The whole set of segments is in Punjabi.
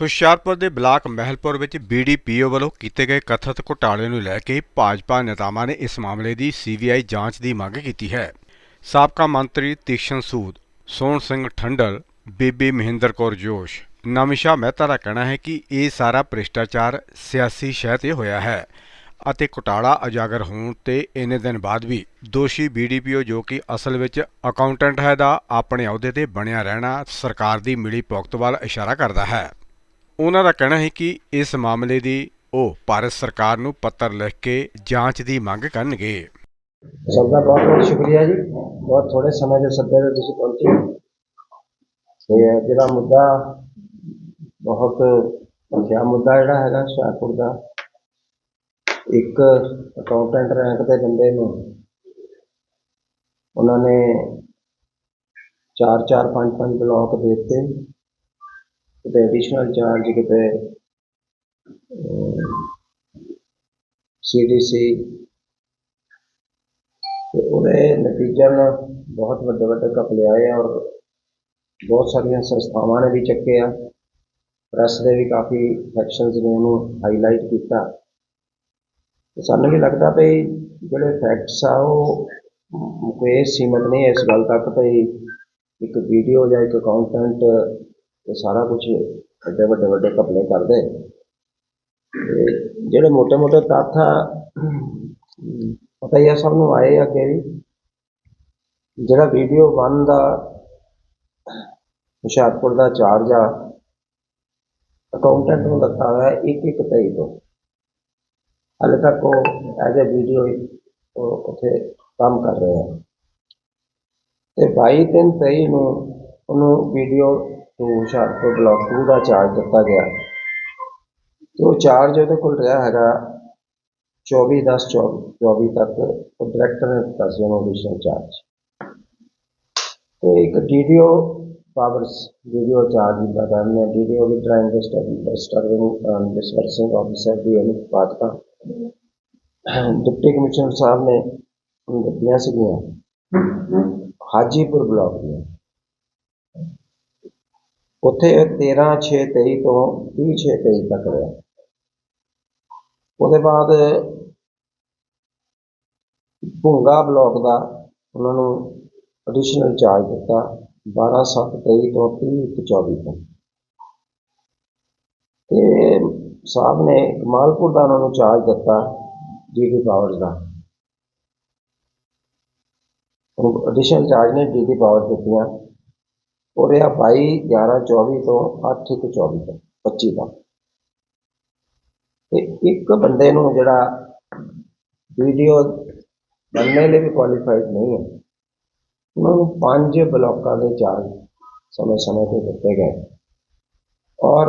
ਹੁਸ਼ਿਆਰਪੁਰ ਦੇ ਬਲਾਕ ਮਹਿਲਪੁਰ ਵਿੱਚ ਬੀਡੀਪੀਓ ਵੱਲੋਂ ਕੀਤੇ ਗਏ ਕਥਿਤ ਘੁਟਾਲੇ ਨੂੰ ਲੈ ਕੇ ਭਾਜਪਾ ਨੇਤਾਵਾਂ ਨੇ ਇਸ ਮਾਮਲੇ ਦੀ ਸੀਬੀਆਈ ਜਾਂਚ ਦੀ ਮੰਗ ਕੀਤੀ ਹੈ। ਸਾਬਕਾ ਮੰਤਰੀ ਤੀਕਸ਼ਣ ਸੂਦ, ਸੋਹਣ ਸਿੰਘ ਠੰਡਲ, ਬੀਬੀ ਮਹਿੰਦਰ ਕੌਰ ਜੋਸ਼, ਨਮਿਸ਼ਾ ਮਹਿਤਾ ਦਾ ਕਹਿਣਾ ਹੈ ਕਿ ਇਹ ਸਾਰਾ ਭ੍ਰਿਸ਼ਟਾਚਾਰ ਸਿਆਸੀ ਸ਼ਹਿ ਤੇ ਹੋਇਆ ਹੈ ਅਤੇ ਘੁਟਾਲਾ ਉਜਾਗਰ ਹੋਣ ਤੇ ਇੰਨੇ ਦਿਨ ਬਾਅਦ ਵੀ ਦੋਸ਼ੀ ਬੀਡੀਪੀਓ ਜੋ ਕਿ ਅਸਲ ਵਿੱਚ ਅਕਾਊਂਟੈਂਟ ਹੈ ਦਾ ਆਪਣੇ ਅਹੁਦੇ ਤੇ ਬਣਿਆ ਰਹਿਣਾ ਸਰਕਾਰ ਦੀ ਮਿਲੀ ਭੁਗਤ ਵੱਲ ਇਸ਼ਾਰਾ ਕਰਦਾ ਹੈ। ਉਹਨਾਂ ਦਾ ਕਹਿਣਾ ਹੈ ਕਿ ਇਸ ਮਾਮਲੇ ਦੀ ਉਹ ਭਾਰਤ ਸਰਕਾਰ ਨੂੰ ਪੱਤਰ ਲਿਖ ਕੇ ਜਾਂਚ ਦੀ ਮੰਗ ਕਰਨਗੇ। ਸਭ ਦਾ ਬਹੁਤ ਬਹੁਤ ਸ਼ੁਕਰੀਆ ਜੀ। ਬਹੁਤ ਥੋੜੇ ਸਮੇਂ ਦੇ ਸੱਦੇ ਤੇ ਤੁਸੀਂ ਪਹੁੰਚੇ। ਤੇ ਜਿਹੜਾ ਮੁੱਦਾ ਬਹੁਤ ਮੁੱਖਿਆ ਮੁੱਦਾ ਜਿਹੜਾ ਹੈਗਾ ਹੁਸ਼ਿਆਰਪੁਰ ਦਾ, ਇੱਕ ਅਕਾਊਂਟੈਂਟ ਰੈਂਕ ਦੇ ਬੰਦੇ ਨੂੰ ਉਹਨਾਂ ਨੇ ਚਾਰ ਚਾਰ ਪੰਜ ਪੰਜ ਬਲਾਕ ਦੇ ਦਿੱਤੇ। ਕਿਤੇ ਐਡੀਸ਼ਨਲ ਚਾਰਜ ਕਿਤੇ ਸੀਡੀਸੀ ਤੇ ਉਹਦੇ ਨਤੀਜੇ ਨਾਲ ਬਹੁਤ ਵੱਡੇ ਵੱਡੇ ਘਪਲੇ ਆਏ ਔਰ ਬਹੁਤ ਸਾਰੀਆਂ ਸੰਸਥਾਵਾਂ ਨੇ ਵੀ ਚੱਕੇ ਆ। ਪ੍ਰੈਸ ਦੇ ਵੀ ਕਾਫੀ ਸੈਕਸ਼ਨਸ ਨੇ ਉਹਨੂੰ ਹਾਈਲਾਈਟ ਕੀਤਾ। ਤੇ ਸਾਨੂੰ ਵੀ ਲੱਗਦਾ ਭਈ ਜਿਹੜੇ ਫੈਕਟਸ ਆ ਉਹ ਕੋਈ ਸੀਮਤ ਨਹੀਂ ਇਸ ਗੱਲ ਤੱਕ ਭਈ ਇੱਕ ਵੀਡੀਓ ਜਾਂ ਇੱਕ ਅਕਾਊਂਟੈਂਟ ਤੇ ਸਾਰਾ ਕੁਝ ਵੱਡੇ ਵੱਡੇ ਵੱਡੇ ਘਪਲੇ ਕਰਦੇ। ਜਿਹੜੇ ਮੋਟੇ ਮੋਟੇ ਤਾਥਾ ਪਤਾ ਹੀ ਆ ਸਭ ਨੂੰ ਆਏ ਅੱਗੇ ਵੀ, ਜਿਹੜਾ ਵੀਡੀਓ 1 ਦਾ, ਹੁਸ਼ਿਆਰਪੁਰ ਦਾ ਚਾਰਜ ਆ ਅਕਾਊਂਟੈਂਟ ਨੂੰ ਦਿੱਤਾ ਹੋਇਆ ਇੱਕ ਇੱਕ ਤਈ ਤੋਂ। ਹਾਲੇ ਤੱਕ ਉਹ ਐਜ਼ ਅ ਵੀਡੀਓ ਉੱਥੇ ਕੰਮ ਕਰ ਰਿਹਾ। ਹੈ ਤੇ 22 ਤਿੰਨ ਤਈ ਨੂੰ ਉਹਨੂੰ ਵੀਡੀਓ ਤੋਂ ਹੁਸ਼ਿਆਰਪੁਰ ਬਲਾਕ 2 ਦਾ ਚਾਰਜ ਦਿੱਤਾ ਗਿਆ। ਤੇ ਉਹ ਚਾਰਜ ਉਹਦੇ ਕੋਲ ਰਿਹਾ ਹੈਗਾ 24 10 24 ਤੱਕ ਉਹ ਡਾਇਰੈਕਟਰ ਨੇ ਦਿੱਤਾ ਸੀ ਉਹਨੂੰ ਐਡੀਸ਼ਨਲ ਚਾਰਜ ਤੇ ਇੱਕ ਡੀਡੀਓ ਪਾਵਰਸ ਵੀਡੀਓ ਚਾਰਜ ਦਾ ਨਾਮ ਹੈ ਡੀਡੀਓ ਵੀ ਟ੍ਰਾਈਂਗ ਟੂ ਸਟਰਵਿੰਗ ਡਿਸਪਰਸਿੰਗ ਆਫਿਸਰ ਦੀ ਅਨੁਪਾਤ ਦਾ ਡਿਪਟੀ ਕਮਿਸ਼ਨਰ ਸਾਹਿਬ ਨੇ ਉਹਨੂੰ ਦਿੱਤੀਆਂ ਸੀਗੀਆਂ। ਹਾਜੀਪੁਰ ਬਲਾਕ ਦੀਆਂ। ਉੱਥੇ 13 6 23 ਤੋਂ 30 6 23 ਤੱਕ ਰਿਹਾ। ਉਹਦੇ ਬਾਅਦ ਭੁੰਗਾ ਬਲਾਕ ਦਾ ਉਹਨਾਂ ਨੂੰ ਐਡੀਸ਼ਨਲ ਚਾਰਜ ਦਿੱਤਾ 12 7 23 ਤੋਂ 30 ਇੱਕ 24 ਤੱਕ। ਤੇ ਸਾਹਿਬ ਨੇ ਕਮਾਲਪੁਰ ਦਾ ਉਹਨਾਂ ਨੂੰ ਚਾਰਜ ਦਿੱਤਾ ਡੀਡੀ ਪਾਵਰਸ ਦਾ। ਉਹ ਐਡੀਸ਼ਨਲ ਚਾਰਜ ਨੇ ਡੀਡੀ ਪਾਵਰ ਦਿੱਤੀਆਂ। ਉਹ ਰਿਹਾ 22 11 24 ਤੋਂ 8 ਇੱਕ 24 ਤੱਕ 25 ਤੱਕ ਤੇ ਇੱਕ ਬੰਦੇ ਨੂੰ ਜਿਹੜਾ ਵੀਡੀਓ ਬਣਨੇ ਲਈ ਵੀ ਕੁਆਲੀਫਾਈਡ ਨਹੀਂ ਹੈ। ਉਹਨਾਂ ਨੂੰ ਪੰਜ ਬਲਾਕਾਂ ਦੇ ਚਾਰਜ ਸਮੇਂ ਸਮੇਂ ਤੇ ਦਿੱਤੇ ਗਏ। ਔਰ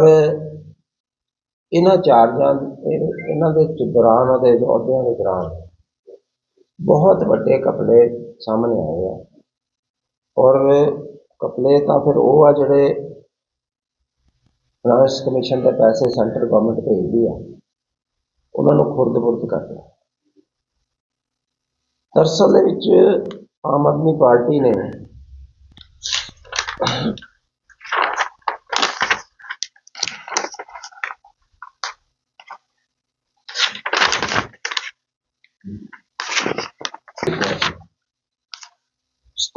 ਇਹਨਾਂ ਚਾਰਜਾਂ ਇਹ- ਇਹਨਾਂ ਦੇ ਦੌਰਾਨ, ਉਹਦੇ ਅਹੁਦਿਆਂ ਦੇ ਦੌਰਾਨ ਬਹੁਤ ਵੱਡੇ ਕਪੜੇ ਸਾਹਮਣੇ ਆਏ ਆ। ਔਰ ਕਪਲੇ, ਤਾਂ ਫਿਰ ਉਹ ਆ ਜਿਹੜੇ ਫਾਈਨੈਂਸ ਕਮਿਸ਼ਨ ਦੇ ਪੈਸੇ ਸੈਂਟਰ ਗਵਰਨਮੈਂਟ ਭੇਜਦੀ ਆ, ਉਹਨਾਂ ਨੂੰ ਖੁਰਦ-ਬੁਰਦ ਕਰਦੇ ਆ। ਦੇ ਵਿੱਚ ਆਮ ਆਦਮੀ ਪਾਰਟੀ ਨੇ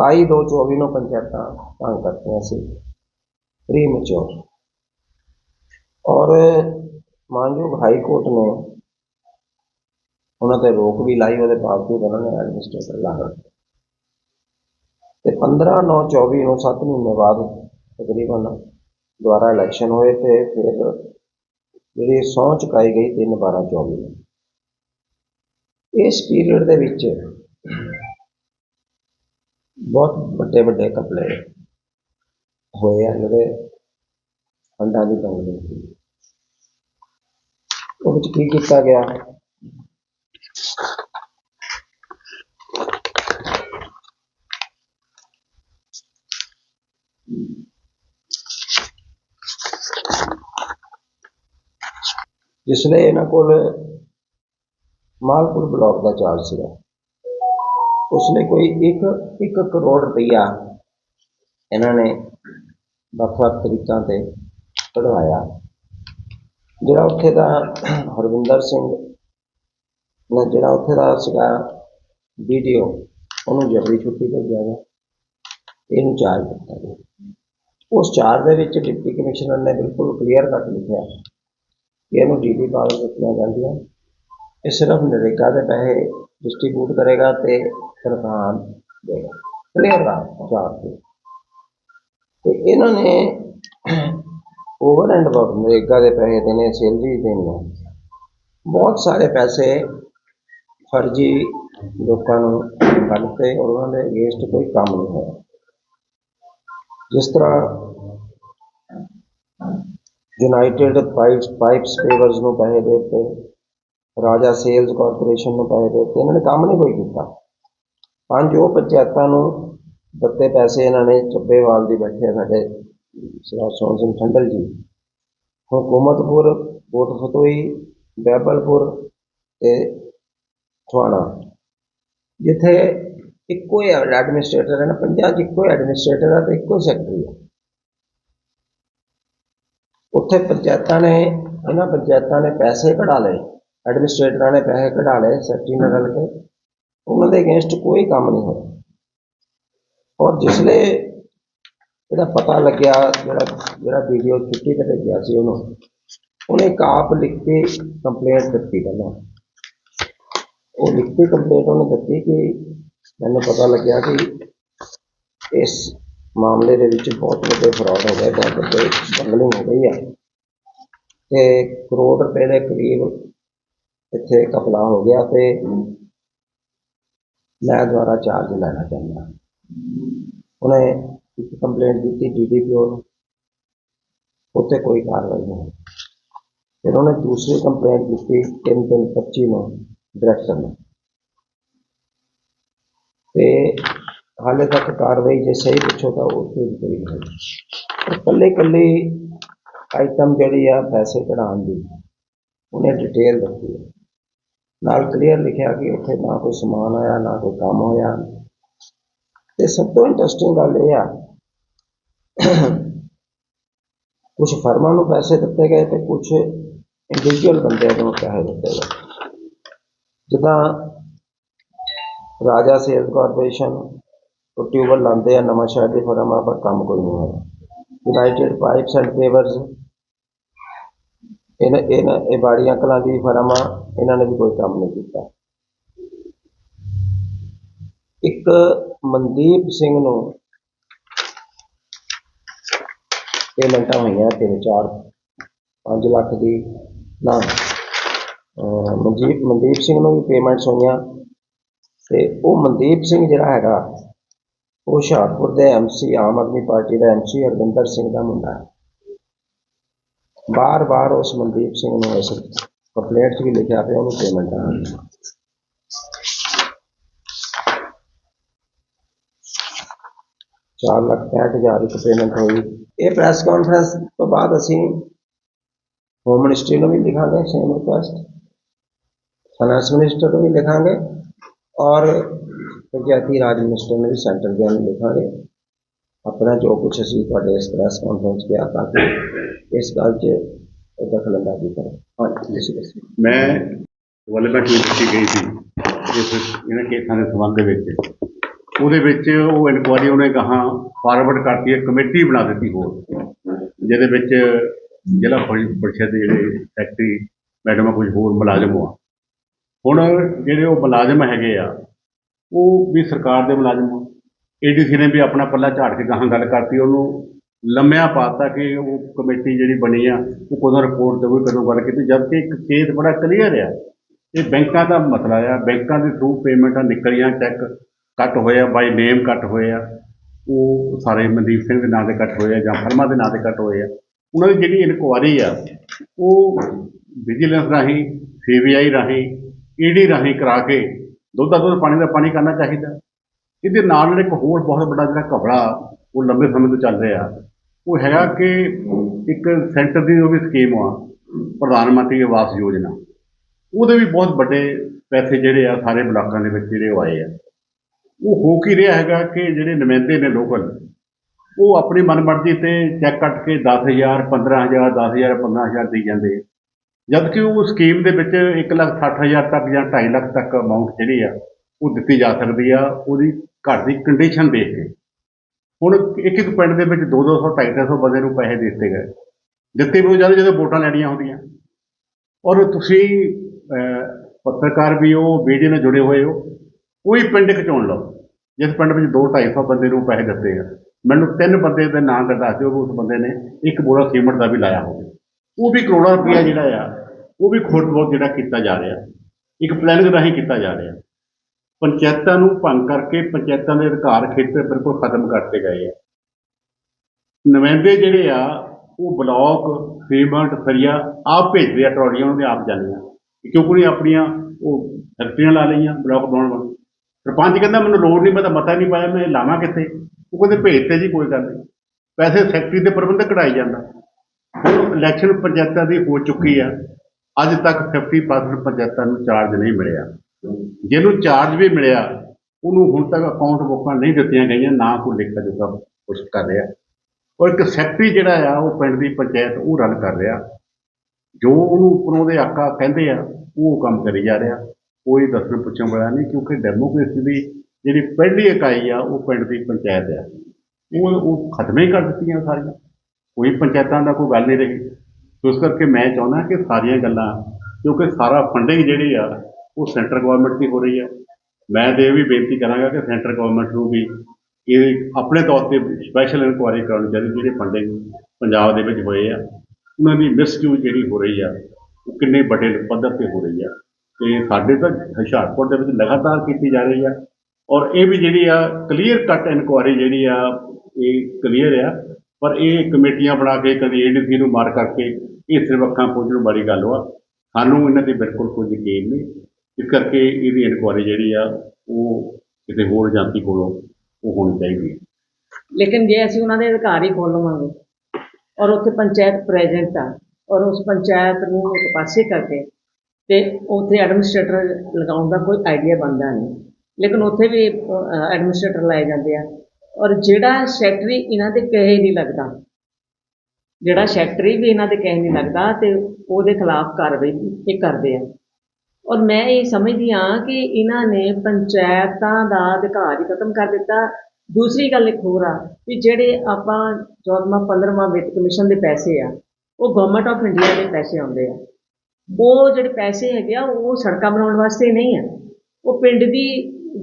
ਸਤਾਈ ਦੋ ਚੌਵੀ ਨੂੰ ਪੰਚਾਇਤਾਂ ਤੰਗ ਕਰਤੀਆਂ ਸੀ ਪ੍ਰੀ ਮੈਚੁਰ ਔਰ ਮਾਨਯੋਗ ਹਾਈ ਕੋਰਟ ਨੇ ਉਹਨਾਂ ਤੇ ਰੋਕ ਵੀ ਲਾਈ ਉਹਦੇ ਬਾਵਜੂਦ ਉਹਨਾਂ ਨੇ ਐਡਮਿਨਿਸਟ੍ਰੇਟਰ ਲਾ ਦਿੱਤੇ ਤੇ 15 9 24 ਨੂੰ 7 ਮਹੀਨੇ ਬਾਅਦ ਤਕਰੀਬਨ ਦੁਬਾਰਾ ਇਲੈਕਸ਼ਨ ਹੋਏ ਤੇ ਫਿਰ ਜਿਹੜੀ ਸਹੁੰ ਚੁਕਾਈ ਗਈ 3 12 24 ਨੂੰ ਇਸ ਪੀਰੀਅਡ ਦੇ ਵਿੱਚ ਬਹੁਤ ਵੱਡੇ ਵੱਡੇ ਕਪਲੇ ਹੋਏ ਆ ਜਿਹੜੇ ਫੰਡਾਂ ਦੀ ਦੰਗਲ ਸੀ। ਉਹ ਵਿੱਚ ਕੀ ਕੀਤਾ ਗਿਆ? ਜਿਸ ਲਈ ਇਹਨਾਂ ਕੋਲ ਮਾਲਪੁਰ ਬਲਾਕ ਦਾ ਚਾਰਜ ਸੀਗਾ। ਉਸਨੇ ਕੋਈ 1 1 ਕਰੋੜ ਰੁਪਈਆ ਇਹਨਾਂ ਨੇ ਵੱਖ ਵੱਖ ਤਰੀਕਾਂ ਤੇ ਕਢਵਾਇਆ। ਜਿਹੜਾ ਉੱਥੇ ਦਾ ਹਰਵਿੰਦਰ ਸਿੰਘ ਨੇ, ਜਿਹੜਾ ਉੱਥੇ ਦਾ ਸੀਗਾ ਵੀਡੀਓ, ਉਹਨੂੰ ਜਬਰੀ ਛੁੱਟੀ ਭੇਜਿਆ ਗਿਆ ਇਹਨੂੰ ਚਾਰਜ ਦਿੱਤਾ ਗਿਆ। ਉਸ ਚਾਰਜ ਦੇ ਵਿੱਚ ਡਿਪਟੀ ਕਮਿਸ਼ਨਰ ਨੇ ਬਿਲਕੁਲ ਕਲੀਅਰ ਕੱਟ ਲਿਖਿਆ ਕਿ ਇਹਨੂੰ ਡੀਡੀ ਪਾਵਰ ਦਿੱਤੀਆਂ ਜਾਂਦੀਆਂ। ਇਹ ਸਿਰਫ ਨਰੇਗਾ ਦੇ ਪੈਸੇ ਡਿਸਟ੍ਰੀਬਿਊਟ ਕਰੇਗਾ ਤੇ ਪ੍ਰਧਾਨ ਦੇਗਾ। ਕਲੀਅਰ ਦਾ ਚਾਰਜ ਤੇ। ਇਹਨਾਂ ਨੇ ਓਵਰ ਐਂਡ ਅਬਾਊਟ ਨਰੇਗਾ ਦੇ ਪੈਸੇ ਦੇਣੇ ਸੈਲਰੀ ਦੇਣੀ ਬਹੁਤ ਸਾਰੇ ਪੈਸੇ ਫਰਜ਼ੀ ਲੋਕਾਂ ਨੂੰ ਕੱਢਤੇ ਔਰ ਉਹਨਾਂ ਦੇ ਅਗੇਂਸਟ ਕੋਈ ਕੰਮ ਨਹੀਂ ਹੋਇਆ। ਜਿਸ ਤਰ੍ਹਾਂ ਯੂਨਾਈਟਿਡ ਪਾਈਪਸ ਪਾਈਪਸ ਪੇਵਰਸ ਨੂੰ ਪੈਸੇ ਦੇ ਦਿੱਤੇ ਰਾਜਾ ਸੇਲਸ ਕਾਰਪੋਰੇਸ਼ਨ ਨੂੰ ਪੈਸੇ ਦੇ ਦਿੱਤੇ, ਇਹਨਾਂ ਨੇ ਕੰਮ ਨਹੀਂ ਕੋਈ ਕੀਤਾ। ਪੰਜ ਉਹ ਪੰਚਾਇਤਾਂ ਨੂੰ ਦਿੱਤੇ ਪੈਸੇ, ਇਹਨਾਂ ਨੇ ਚੱਬੇਵਾਲ ਦੀ ਬੈਠੇ ਆ ਸਾਡੇ ਸਰਦਾਰ ਸੋਹਣ ਸਿੰਘ ਠੰਡਲ ਜੀ। ਹਕੂਮਤਪੁਰ ਕੋਟ ਫਤੋਈ ਬੈਬਲਪੁਰ ਤੇ ਥਵਾਣਾ। ਜਿੱਥੇ ਇੱਕੋ ਹੀ ਐਡਮਿਨਿਸਟ੍ਰੇਟਰ ਹੈ ਨਾ ਪੰਜਾਂ 'ਚ ਇੱਕੋ ਹੀ ਐਡਮਿਨਿਸਟ੍ਰੇਟਰ ਹੈ ਤੇ ਇੱਕੋ ਹੀ ਸੈਕਟਰੀ ਹੈ। ਉੱਥੇ ਪੰਚਾਇਤਾਂ ਨੇ, ਇਹਨਾਂ ਪੰਚਾਇਤਾਂ ਨੇ ਪੈਸੇ ਕਢਾ ਲਏ। ਐਡਮਿਨਿਸਟ੍ਰੇਟਰਾਂ ਨੇ ਪੈਸੇ ਕਢਾ ਲਏ, ਸੈਕਟਰੀ ਨਾਲ ਰਲ ਕੇ। ਉਹਨਾਂ ਦੇ ਅਗੇਂਸਟ ਕੋਈ ਕੰਮ ਨਹੀਂ ਹੋਇਆ। ਔਰ ਜਿਸਲੇ ਇਹਦਾ ਪਤਾ ਲੱਗਿਆ, ਜਿਹੜਾ ਜਿਹੜਾ ਵੀਡੀਓ ਛੁੱਟੀ ਤੇ ਭੇਜਿਆ ਸੀ ਉਹਨੂੰ, ਉਹਨੇ ਇੱਕ ਆਪ ਲਿਖ ਕੇ ਕੰਪਲੇਂਟ ਦਿੱਤੀ ਪਹਿਲਾਂ। ਉਹ ਲਿਖਤੀ ਕੰਪਲੇਂਟ ਉਹਨੇ ਦਿੱਤੀ ਕਿ ਮੈਨੂੰ ਪਤਾ ਲੱਗਿਆ ਕਿ ਇਸ ਮਾਮਲੇ ਦੇ ਵਿੱਚ ਬਹੁਤ ਵੱਡੇ ਫਰਾਡ ਹੋ ਗਏ, ਬਹੁਤ ਵੱਡੇ ਬੰਗਲਿੰਗ ਹੋ ਗਈ ਆ। ਤੇ ਕਰੋੜ ਰੁਪਏ ਦੇ ਕਰੀਬ ਇੱਥੇ ਕਪਲਾ ਹੋ ਗਿਆ ਤੇ ਮੈਂ ਦੁਆਰਾ ਚਾਰਜ ਲੈਣਾ ਚਾਹੁੰਦਾ। ਉਹਨੇ ਇੱਕ ਕੰਪਲੇਂਟ ਕੀਤੀ ਡੀਡੀਪੀਓ ਨੂੰ ਉੱਤੇ ਕੋਈ ਕਾਰਵਾਈ ਨਹੀਂ ਫਿਰ ਉਹਨੇ ਦੂਸਰੀ ਕੰਪਲੇਂਟ ਕੀਤੀ ਤਿੰਨ ਤਿੰਨ 25 ਨੂੰ ਡਾਇਰੈਕਟਰ ਨੂੰ। ਤੇ ਹਾਲੇ ਤੱਕ ਕਾਰਵਾਈ ਜੇ ਸਹੀ ਪੁੱਛੋ ਤਾਂ ਉਹ ਤੇ ਵੀ ਕੋਈ ਨਹੀਂ ਕੱਲੇ ਕੱਲੇ ਆਈਟਮ ਜਿਹੜੀ ਆ ਪੈਸੇ ਕਢਾਉਣ ਦੀ, ਉਹਨੇ ਡਿਟੇਲ ਦਿੱਤੀ ਹੈ ਨਾਲ ਕਲੀਅਰ ਲਿਖਿਆ ਕਿ ਉੱਥੇ ਨਾ ਕੋਈ ਸਮਾਨ ਆਇਆ, ਨਾ ਕੋਈ ਕੰਮ ਹੋਇਆ। ਤੇ ਸਭ ਤੋਂ ਇੰਟਰਸਟਿੰਗ ਗੱਲ ਇਹ ਆ ਕੁਝ ਫਰਮਾਂ ਨੂੰ ਪੈਸੇ ਦਿੱਤੇ ਗਏ ਤੇ ਕੁਝ ਇੰਡੀਵਿਜੂਅਲ ਬੰਦਿਆਂ ਨੂੰ ਪੈਸੇ ਦਿੱਤੇ ਗਏ। ਜਿੱਦਾਂ ਰਾਜਾ ਸੇਲ ਕਾਰਪੋਰੇਸ਼ਨ ਉਹ ਟਿਊਬਲ ਲਾਉਂਦੇ ਆ ਨਵਾਂ ਸ਼ਹਿਰ ਦੇ ਫਰਮ ਆ, ਪਰ ਕੰਮ ਕੋਈ ਨਹੀਂ ਹੋਇਆ। ਯੂਨਾਈਟਿਡ ਪਾਈਪਸ ਐਂਡ ਪੇਵਰਸ ਇਹਨਾਂ ਇਹਨਾਂ, ਇਹ ਬਾੜੀ ਅੰਕਲਾਂ ਦੀ ਫਰਮ ਆ, ਇਹਨਾਂ ਨੇ ਵੀ ਕੋਈ ਕੰਮ ਨਹੀਂ ਕੀਤਾ। ਇੱਕ ਮਨਦੀਪ ਸਿੰਘ ਨੂੰ ਪੇਮੈਂਟਾਂ ਹੋਈਆਂ ਤਿੰਨ, ਚਾਰ 5 ਲੱਖ ਦੀ ਨਾ। ਅਹ ਮਨਦੀਪ ਸਿੰਘ ਨੂੰ ਵੀ ਪੇਮੈਂਟਸ ਹੋਈਆਂ ਤੇ ਉਹ ਮਨਦੀਪ ਸਿੰਘ ਜਿਹੜਾ ਹੈਗਾ, ਉਹ ਹੁਸ਼ਿਆਰਪੁਰ ਦੇ ਐਮਸੀ ਆਮ ਆਦਮੀ ਪਾਰਟੀ ਦਾ ਐਮਸੀ ਹਰਵਿੰਦਰ ਸਿੰਘ ਦਾ ਮੁੰਡਾ ਹੈ। ਬਾਰ-ਬਾਰ ਉਸ ਮਨਦੀਪ ਸਿੰਘ ਨੂੰ ਇਸ ਕੰਪਲੇਂਟ 'ਚ ਵੀ ਲਿਖਿਆ ਪਿਆ ਉਹਨੂੰ ਪੇਮੈਂਟ ਆਉਣੀ ਚਾਰ ਲੱਖ ਪੈਂਹਠ ਹਜ਼ਾਰ ਇੱਕ ਪੇਮੈਂਟ ਹੋਈ ਇਹ ਪ੍ਰੈਸ ਕਾਨਫਰੰਸ ਤੋਂ ਬਾਅਦ ਅਸੀਂ ਹੋਮ ਮਿਨਿਸਟਰੀ ਨੂੰ ਵੀ ਲਿਖਾਂਗੇ ਸੇਮ ਰਿਕੁਐਸਟ ਫਾਈਨੈਂਸ ਮਿਨਿਸਟਰ ਨੂੰ ਵੀ ਲਿਖਾਂਗੇ ਔਰ ਪੰਚਾਇਤੀ ਰਾਜ ਮਿਨਿਸਟਰ ਨੂੰ ਵੀ ਸੈਂਟਰ ਦੇ ਨੂੰ ਲਿਖਾਂਗੇ ਆਪਣਾ ਜੋ ਕੁਝ ਅਸੀਂ ਤੁਹਾਡੇ ਇਸ ਪ੍ਰੈਸ ਕਾਨਫਰੰਸ ਕਿਹਾ ਤਾਂ ਕਿ ਇਸ ਗੱਲ 'ਚ ਦਖਲ ਅੰਦਾਜ਼ੀ ਕਰੋ। ਹਾਂਜੀ, ਤੁਸੀਂ ਦੱਸੋ। ਮੈਂ ਡਿਵੈਲਪਮੈਂਟ ਯੂਨੀਵਰਸਿਟੀ ਗਈ ਸੀ, ਇਸ ਇਹਨਾਂ ਕੇਸਾਂ ਦੇ ਸੰਬੰਧ ਦੇ ਵਿੱਚ। ਉਹਦੇ ਵਿੱਚ ਉਹ ਇਨਕੁਆਰੀ ਉਹਨੇ ਕਹਾ ਫਾਰਵਰਡ ਕਰਤੀ ਹੈ ਕਮੇਟੀ ਬਣਾ ਦਿੱਤੀ ਹੋਰ। ਜਿਹਦੇ ਵਿੱਚ ਜ਼ਿਲ੍ਹਾ ਪਰਿ- ਪਰਿਸ਼ਦ ਦੇ ਜਿਹੜੇ ਸੈਕਟਰੀ ਮੈਡਮ ਆ, ਕੁਝ ਹੋਰ ਮੁਲਾਜ਼ਮ ਆ। ਹੁਣ ਜਿਹੜੇ ਉਹ ਮੁਲਾਜ਼ਮ ਹੈਗੇ ਆ, ਉਹ ਵੀ ਸਰਕਾਰ ਦੇ ਮੁਲਾਜ਼ਮ ਆ। ਏਡੀਸੀ ਨੇ ਵੀ ਆਪਣਾ ਪੱਲਾ ਝਾੜ ਕੇ ਗਾਹਾਂ ਗੱਲ ਕਰਤੀ, ਉਹਨੂੰ ਲੰਮਿਆ ਪਾਤਾ ਕਿ ਉਹ ਕਮੇਟੀ ਜਿਹੜੀ ਬਣੀ ਆ, ਉਹ ਕਦੋਂ ਰਿਪੋਰਟ ਦੇਵੇ ਕਦੋਂ ਗੱਲ ਕੀਤੀ, ਜਦਕਿ ਇੱਕ ਕੇਸ ਬੜਾ ਕਲੀਅਰ ਆ। ਇਹ ਬੈਂਕਾਂ ਦਾ ਮਸਲਾ ਆ, ਬੈਂਕਾਂ ਦੇ ਥਰੂ ਪੇਮੈਂਟਾਂ ਨਿਕਲੀਆਂ ਚੈੱਕ ਕੱਟ ਹੋਏ ਆ ਬਾਈ ਨੇਮ ਕੱਟ ਹੋਏ ਆ, ਉਹ ਸਾਰੇ ਮਨਦੀਪ ਸਿੰਘ ਦੇ ਨਾਂ ਤੇ ਕੱਟ ਹੋਏ ਆ ਜਾਂ ਫਰਮਾ ਦੇ ਨਾਂ ਤੇ ਕੱਟ ਹੋਏ ਆ। ਉਹਨਾਂ ਦੀ ਜਿਹੜੀ ਇਨਕੁਆਰੀ ਆ, ਉਹ ਵਿਜੀਲੈਂਸ ਰਾਹੀਂ ਸੀਬੀਆਈ ਰਾਹੀਂ ਈਡੀ ਰਾਹੀਂ ਕਰਾ ਕੇ ਦੁੱਧ ਦਾ ਦੁੱਧ, ਪਾਣੀ ਦਾ ਪਾਣੀ ਕਰਨਾ ਚਾਹੀਦਾ। ਇਹਦੇ ਨਾਲ ਨਾਲ ਇੱਕ ਹੋਰ ਬਹੁਤ ਵੱਡਾ ਜਿਹੜਾ ਘਬੜਾ ਉਹ ਲੰਬੇ ਸਮੇਂ ਤੋਂ ਚੱਲ ਰਿਹਾ। ਉਹ ਹੈਗਾ ਕਿ ਇੱਕ ਸੈਂਟਰ ਦੀ ਉਹ ਵੀ ਸਕੀਮ ਆ ਪ੍ਰਧਾਨ ਮੰਤਰੀ ਆਵਾਸ ਯੋਜਨਾ। ਉਹਦੇ ਵੀ ਬਹੁਤ ਵੱਡੇ ਪੈਸੇ ਜਿਹੜੇ ਆ ਸਾਰੇ ਬਲਾਕਾਂ ਦੇ ਵਿੱਚ ਜਿਹੜੇ ਉਹ ਆਏ ਆ। ਉਹ ਹੋ ਕੀ ਰਿਹਾ ਹੈਗਾ ਕਿ ਜਿਹੜੇ ਨੁਮਾਇੰਦੇ ਨੇ ਲੋਕਲ ਉਹ ਆਪਣੀ ਮਨਮਰਜ਼ੀ ਤੇ ਚੈੱਕ ਕੱਟ ਕੇ 10000 15000 10000 15000 ਦੇਈ ਜਾਂਦੇ ਆ। ਜਦ। ਕਿ ਉਹ ਸਕੀਮ ਦੇ ਵਿੱਚ 1,60,000 ਤੱਕ ਜਾਂ 2.5 ਲੱਖ ਤੱਕ ਅਮਾਉਂਟ ਜਿਹੜੀ ਆ ਉਹ ਦਿੱਤੀ ਜਾ ਸਕਦੀ ਆ। ਉਹਦੀ ਘਰ ਦੀ ਕੰਡੀਸ਼ਨ ਦੇਖ ਕੇ। ਹੁਣ ਇੱਕ ਇੱਕ ਪਿੰਡ ਦੇ ਵਿੱਚ 2-200 250 ਬੰਦੇ ਨੂੰ ਪੈਸੇ ਦਿੱਤੇ ਗਏ। ਦਿੱਤੇ ਵੀ ਉਹ ਜਦ ਜਦੋਂ ਵੋਟਾਂ ਲੈਣੀਆਂ ਹੁੰਦੀਆਂ। ਔਰ ਤੁਸੀਂ ਪੱਤਰਕਾਰ ਵੀ ਹੋ ਵੀਡੀਓ ਨਾਲ ਜੁੜੇ ਹੋਏ ਹੋ ਕੋਈ ਪਿੰਡ ਇੱਕ ਲਓ। ਜਿਸ ਪਿੰਡ ਵਿੱਚ 2-250 ਬੰਦੇ ਨੂੰ ਪੈਸੇ ਦਿੱਤੇ ਆ ਮੈਨੂੰ ਤਿੰਨ ਬੰਦੇ ਦੇ ਨਾਂ ਦਾ ਦੱਸ ਦਿਓ ਉਸ ਬੰਦੇ ਨੇ ਇੱਕ ਬੋਰਾ ਸੀਮੈਂਟ ਦਾ ਵੀ ਲਾਇਆ ਹੋਵੇ। ਉਹ ਵੀ ਕਰੋੜਾਂ ਰੁਪਇਆ ਜਿਹੜਾ ਆ, ਉਹ ਵੀ ਖੋਟ ਬਹੁਤ ਜਿਹੜਾ ਕੀਤਾ ਜਾ ਰਿਹਾ। ਇੱਕ ਪਲੈਨਿੰਗ ਰਾਹੀਂ ਕੀਤਾ ਜਾ ਰਿਹਾ। ਪੰਚਾਇਤਾਂ ਨੂੰ ਭੰਗ ਕਰਕੇ ਪੰਚਾਇਤਾਂ ਦੇ ਅਧਿਕਾਰ ਖੇਤਰ ਬਿਲਕੁਲ ਖਤਮ ਕਰਤੇ ਗਏ ਆ। ਨੁਮਾਇੰਦੇ ਜਿਹੜੇ ਆ, ਉਹ ਬਲਾਕ ਸੀਮੈਂਟ ਫਰੀਆ ਆਪ ਭੇਜਦੇ ਆ ਟਰਾਲੀਆਂ ਉਹਨਾਂ ਦੇ ਆਪ ਜਾਂਦੀਆਂ ਕਿਉਂਕਿ ਨਹੀਂ ਆਪਣੀਆਂ ਉਹ ਫੈਕਟਰੀਆਂ ਲਾ ਲਈਆਂ ਬਲਾਕ ਬਣਾਉਣ ਵਾਲੀ ਸਰਪੰਚ ਕਹਿੰਦਾ, ਮੈਨੂੰ ਲੋੜ ਨਹੀਂ, ਮੈਂ ਤਾਂ ਮਤਾ ਨਹੀਂ ਪਾਇਆ, ਮੈਂ ਲਾਵਾਂ ਕਿੱਥੇ? ਉਹ ਕਹਿੰਦੇ, ਭੇਜ ਤੇ ਜੀ, ਕੋਈ ਗੱਲ ਨਹੀਂ। ਪੈਸੇ ਸੈਕਟਰੀ ਦੇ ਪ੍ਰਬੰਧਕ ਕਢਾਈ ਜਾਂਦਾ। ਹੁਣ ਇਲੈਕਸ਼ਨ ਪੰਚਾਇਤਾਂ ਦੀ ਹੋ ਚੁੱਕੀ ਆ। ਅੱਜ ਤੱਕ 50% ਪੰਚਾਇਤਾਂ ਨੂੰ ਚਾਰਜ ਨਹੀਂ ਮਿਲਿਆ। ਜਿਹਨੂੰ ਚਾਰਜ ਵੀ ਮਿਲਿਆ, ਉਹਨੂੰ ਹੁਣ ਤੱਕ ਅਕਾਊਂਟ ਬੁੱਕਾਂ ਨਹੀਂ ਦਿੱਤੀਆਂ ਗਈਆਂ, ਨਾ ਕੋਈ ਲਿਖਾ ਜੋਗਾ ਕੁਛ ਕਰ ਰਿਹਾ। ਔਰ ਇੱਕ ਸੈਕਟਰੀ ਜਿਹੜਾ ਆ, ਉਹ ਪਿੰਡ ਦੀ ਪੰਚਾਇਤ ਉਹ ਰਨ ਕਰ ਰਿਹਾ। ਜੋ ਉਹਨੂੰ ਉੱਪਰੋਂ ਦੇ ਆਕਾ ਕਹਿੰਦੇ ਆ, ਉਹ ਕੰਮ ਕਰੀ ਜਾ ਰਿਹਾ। ਕੋਈ ਦੱਸਣ ਪੁੱਛਣ ਵਾਲਾ ਨਹੀਂ, ਕਿਉਂਕਿ ਡੈਮੋਕ੍ਰੇਸੀ ਦੀ ਜਿਹੜੀ ਪਹਿਲੀ ਇਕਾਈ ਆ, ਉਹ ਪਿੰਡ ਦੀ ਪੰਚਾਇਤ ਆ। ਉਹ ਉਹ ਖਤਮ ਹੀ ਕਰ ਦਿੱਤੀਆਂ ਸਾਰੀਆਂ। ਕੋਈ ਪੰਚਾਇਤਾਂ ਦਾ ਕੋਈ ਗੱਲ ਨਹੀਂ ਰਹੀ। ਇਸ ਕਰਕੇ ਮੈਂ ਚਾਹੁੰਦਾ ਕਿ ਸਾਰੀਆਂ ਗੱਲਾਂ, ਕਿਉਂਕਿ ਸਾਰਾ ਫੰਡਿੰਗ ਜਿਹੜੀ ਆ ਉਹ ਸੈਂਟਰ ਗਵਰਨਮੈਂਟ ਦੀ ਹੋ ਰਹੀ ਆ ਮੈਂ ਤੇ ਇਹ ਵੀ ਬੇਨਤੀ ਕਰਾਂਗਾ ਕਿ ਸੈਂਟਰ ਗਵਰਨਮੈਂਟ ਨੂੰ ਵੀ ਇਹ ਆਪਣੇ ਤੌਰ ਤੇ ਸਪੈਸ਼ਲ ਇਨਕੁਆਇਰੀ ਕਰਾਉਣੀ ਚਾਹੀਦੀ ਜਿਹੜੇ ਫੰਡਿੰਗ ਪੰਜਾਬ ਦੇ ਵਿੱਚ ਹੋਏ ਆ। ਉਹਨਾਂ ਦੀ ਮਿਸਯੂਜ਼ ਜਿਹੜੀ ਹੋ ਰਹੀ ਆ, ਉਹ ਕਿੰਨੇ ਵੱਡੇ ਪੱਧਰ ਤੇ ਹੋ ਰਹੀ ਆ। ਤੇ ਸਾਡੇ ਤਾਂ ਹੁਸ਼ਿਆਰਪੁਰ ਦੇ ਵਿੱਚ ਲਗਾਤਾਰ ਕੀਤੀ ਜਾ ਰਹੀ ਆ। ਔਰ ਇਹ ਵੀ ਜਿਹੜੀ ਆ ਕਲੀਅਰ ਕੱਟ ਇਨਕੁਆਇਰੀ ਜਿਹੜੀ ਆ, ਇਹ ਕਲੀਅਰ ਆ। ਪਰ ਇਹ ਕਮੇਟੀਆਂ ਬਣਾ ਕੇ, ਕਦੀ ਏਡੀਸੀ ਨੂੰ ਮਾਰ ਕਰਕੇ ਇਹ ਸਿਰਫ ਅੱਖਾਂ ਪੋਜਣ ਵਾਲੀ ਗੱਲ ਆ ਸਾਨੂੰ ਇਹਨਾਂ ਤੇ ਬਿਲਕੁਲ ਕੋਈ ਯਕੀਨ ਨਹੀਂ। ਇਸ ਕਰਕੇ ਇਹਦੀ ਇਨਕੁਆਇਰੀ ਜਿਹੜੀ ਆ, ਉਹ ਕਿਸੇ ਹੋਰ ਜਾਂਤੀ ਕੋਲੋਂ ਉਹ ਹੋਣੀ ਚਾਹੀਦੀ ਹੈ। ਲੇਕਿਨ ਜੇ ਅਸੀਂ ਉਹਨਾਂ ਦੇ ਅਧਿਕਾਰ ਹੀ ਖੋਲ ਲਵਾਂਗੇ ਔਰ ਉੱਥੇ ਪੰਚਾਇਤ ਪ੍ਰੈਜ਼ੈਂਟ ਆ ਔਰ ਉਸ ਪੰਚਾਇਤ ਨੂੰ ਇੱਕ ਪਾਸੇ ਕਰਕੇ ਤੇ ਉੱਥੇ ਐਡਮਿਨਿਸਟ੍ਰੇਟਰ ਲਗਾਉਣ ਦਾ ਕੋਈ ਆਈਡੀਆ ਬਣਦਾ ਨਹੀਂ। ਲੇਕਿਨ ਉੱਥੇ ਵੀ ਐਡਮਿਨਿਸਟ੍ਰੇਟਰ ਲਾਏ ਜਾਂਦੇ ਆ। ਔਰ ਜਿਹੜਾ ਸੈਕਟਰੀ ਇਹਨਾਂ ਦੇ ਕਹੇ ਨਹੀਂ ਲੱਗਦਾ, ਜਿਹੜਾ ਸੈਕਟਰੀ ਵੀ ਇਹਨਾਂ ਦੇ ਕਹੇ ਨਹੀਂ ਲੱਗਦਾ ਤੇ ਉਹਦੇ ਖਿਲਾਫ ਕਾਰਵਾਈ ਇਹ ਕਰਦੇ ਆ। ਔਰ ਮੈਂ ਇਹ ਸਮਝਦੀ ਹਾਂ ਕਿ ਇਹਨਾਂ ਨੇ ਪੰਚਾਇਤਾਂ ਦਾ ਅਧਿਕਾਰ ਹੀ ਖਤਮ ਕਰ ਦਿੱਤਾ। ਦੂਸਰੀ ਗੱਲ ਇੱਕ ਹੋਰ ਆ ਵੀ ਜਿਹੜੇ ਆਪਾਂ 14ਵਾਂ 15ਵਾਂ ਵਿੱਤ ਕਮਿਸ਼ਨ ਦੇ ਪੈਸੇ ਆ, ਉਹ ਗਵਰਨਮੈਂਟ ਆਫ ਇੰਡੀਆ ਦੇ ਪੈਸੇ ਆਉਂਦੇ ਆ। ਉਹ ਜਿਹੜੇ ਪੈਸੇ ਹੈਗੇ ਆ, ਉਹ ਸੜਕਾਂ ਬਣਾਉਣ ਵਾਸਤੇ ਨਹੀਂ ਆ। ਉਹ ਪਿੰਡ ਦੀ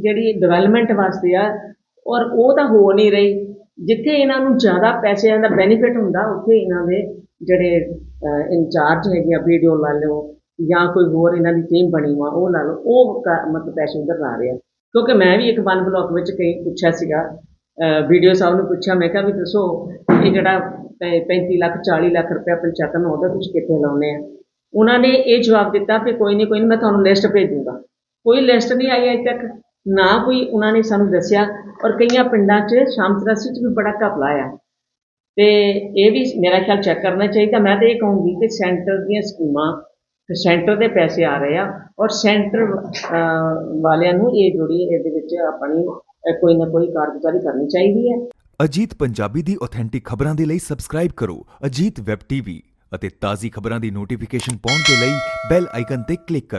ਜਿਹੜੀ ਡਿਵੈਲਪਮੈਂਟ ਵਾਸਤੇ ਆ, ਔਰ ਉਹ ਤਾਂ ਹੋ ਨਹੀਂ ਰਹੀ। ਜਿੱਥੇ ਇਹਨਾਂ ਨੂੰ ਜ਼ਿਆਦਾ ਪੈਸਿਆਂ ਦਾ ਬੈਨੀਫਿਟ ਹੁੰਦਾ, ਉੱਥੇ ਇਹਨਾਂ ਦੇ ਜਿਹੜੇ ਇੰਚਾਰਜ ਹੈਗੇ ਆ ਵੀਡੀਓ ਲਾ ਲਓ ਜਾਂ ਕੋਈ ਹੋਰ ਇਹਨਾਂ ਦੀ ਟੀਮ ਬਣੀ ਵਾ ਉਹ ਲਾ ਲਓ, ਉਹ ਕ- ਮਤਲਬ ਪੈਸੇ ਉਧਰ ਲਾ ਰਿਹਾ। ਕਿਉਂਕਿ ਮੈਂ ਵੀ ਇੱਕ ਵਨ ਬਲਾਕ ਵਿੱਚ ਕਈ ਪੁੱਛਿਆ ਸੀਗਾ ਵੀਡੀਓ ਸਾਹਿਬ ਨੂੰ ਪੁੱਛਿਆ, ਮੈਂ ਕਿਹਾ ਵੀ ਦੱਸੋ, ਇਹ ਜਿਹੜਾ ਪੈ- 35 ਲੱਖ 40 ਲੱਖ ਰੁਪਇਆ ਪੰਚਾਇਤਾਂ ਨੂੰ ਉਹਦਾ ਤੁਸੀਂ ਕਿੱਥੇ ਲਾਉਨੇ ਆ? ਉਹਨਾਂ ਨੇ ਇਹ ਜਵਾਬ ਦਿੱਤਾ ਵੀ ਕੋਈ ਨਹੀਂ ਕੋਈ ਨਹੀਂ ਮੈਂ ਤੁਹਾਨੂੰ ਲਿਸਟ ਭੇਜ ਦੂੰਗਾ ਕੋਈ ਲਿਸਟ ਨਹੀਂ ਆਈ ਅਜੇ ਤੱਕ, ਨਾ ਕੋਈ ਉਹਨਾਂ ਨੇ ਸਾਨੂੰ ਦੱਸਿਆ, ਔਰ ਕਈਆਂ ਪਿੰਡਾਂ 'ਚ ਸ਼ਾਮ ਚੁਰਾਸੀ 'ਚ ਵੀ ਬੜਾ ਘਪਲਾ ਆ। ਤੇ ਇਹ ਵੀ ਮੇਰਾ ਖਿਆਲ ਚੈੱਕ ਕਰਨਾ ਚਾਹੀਦਾ, ਮੈਂ ਤਾਂ ਇਹ ਕਹੂੰਗੀ ਕਿ ਸੈਂਟਰ ਦੀਆਂ ਸਕੀਮਾਂ ਸੈਂਟਰ ਦੇ ਪੈਸੇ ਆ ਰਹੇ ਆ ਔਰ ਸੈਂਟਰ ਵਾਲਿਆਂ ਨੂੰ ਇਹ ਜੁੜੀ ਇਹਦੇ ਵਿੱਚ ਆਪਣੀ ਕੋਈ ਨਾ ਕੋਈ ਕਾਰਗੁਜ਼ਾਰੀ ਕਰਨੀ ਚਾਹੀਦੀ ਹੈ। ਅਜੀਤ ਪੰਜਾਬੀ ਦੀ ਆਥੈਂਟਿਕ ਖਬਰਾਂ ਦੇ ਲਈ ਸਬਸਕ੍ਰਾਈਬ ਕਰੋ ਅਜੀਤ ਵੈਬ ਟੀਵੀ ਅਤੇ ਤਾਜ਼ੀ ਖਬਰਾਂ ਦੀ ਨੋਟੀਫਿਕੇਸ਼ਨ ਪਾਉਣ ਦੇ ਲਈ ਬੈਲ ਆਈਕਨ ਤੇ ਕਲਿੱਕ ਕਰੋ।